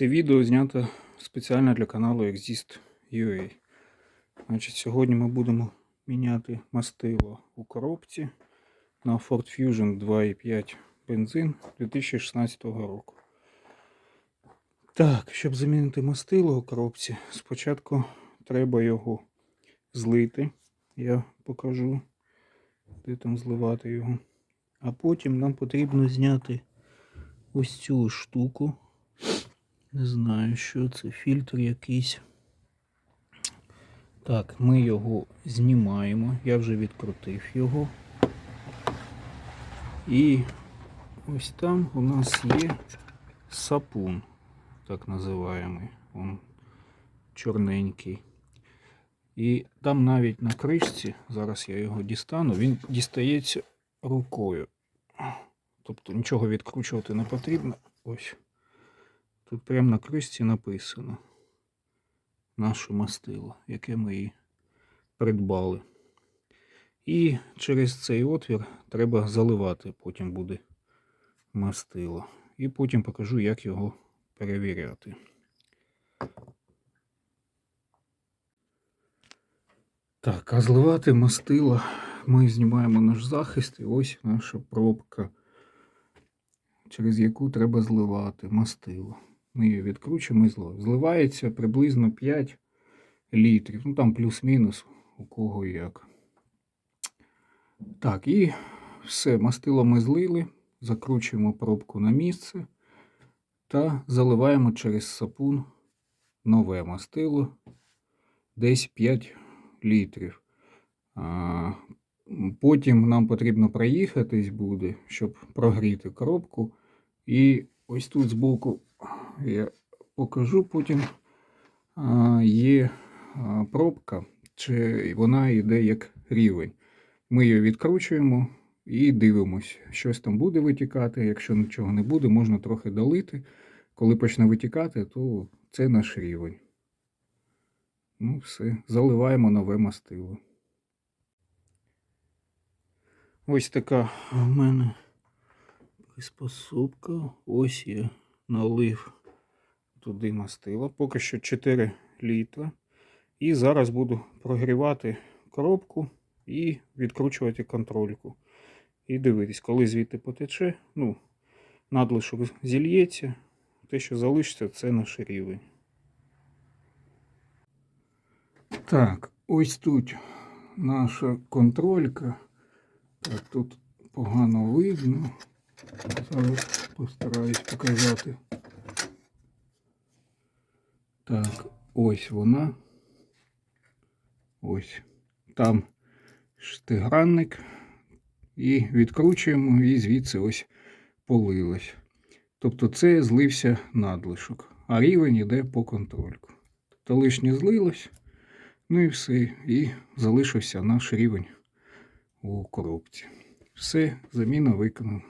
Це відео знято спеціально для каналу Exist.ua. Значить, сьогодні ми будемо міняти мастило у коробці на Ford Fusion 2.5 бензин 2016 року. Так, щоб замінити мастило у коробці, спочатку треба його злити. Я покажу, де там зливати його. А потім нам потрібно зняти ось цю штуку. Не знаю, що це, фільтр якийсь. Так, ми його знімаємо. Я вже відкрутив його. І ось там у нас є сапун, так називаємий. Он чорненький. І там навіть на кришці, зараз я його дістану, він дістається рукою. Тобто нічого відкручувати не потрібно. Ось. Тут прямо на кришці написано наше мастило, яке ми і придбали. І через цей отвір треба заливати, потім буде мастило. І потім покажу, як його перевіряти. Так, а зливати мастило ми знімаємо наш захист, і ось наша пробка, через яку треба зливати мастило. Ми її відкручуємо і зливаємо. Зливається приблизно 5 літрів. Ну там плюс-мінус, у кого як. Так, і все, мастило ми злили, закручуємо пробку на місце та заливаємо через сапун нове мастило десь 5 літрів. А, Потім нам потрібно проїхатись буде, щоб прогріти коробку. І ось тут збоку я покажу потім є пробка, чи вона йде як рівень. Ми її відкручуємо і дивимося, щось там буде витікати. Якщо нічого не буде, можна трохи долити. Коли почне витікати, то це наш рівень. Ну, все, заливаємо нове мастило. Ось така в мене приспособка. Ось я налив туди мастило. Поки що 4 літра. І зараз буду прогрівати коробку і відкручувати контрольку. І дивитись, коли звідти потече, ну, надлишок зільється, те, що залишиться, це наш рівень. Так, ось тут наша контролька. Тут погано видно. Зараз постараюсь показати. Так, ось вона. Ось. Там штигранник. І відкручуємо, і звідси ось полилось. Тобто це злився надлишок, а рівень йде по контрольку. Тобто лишнє злилось, ну і все. І залишився наш рівень у коробці. Все, заміна виконана.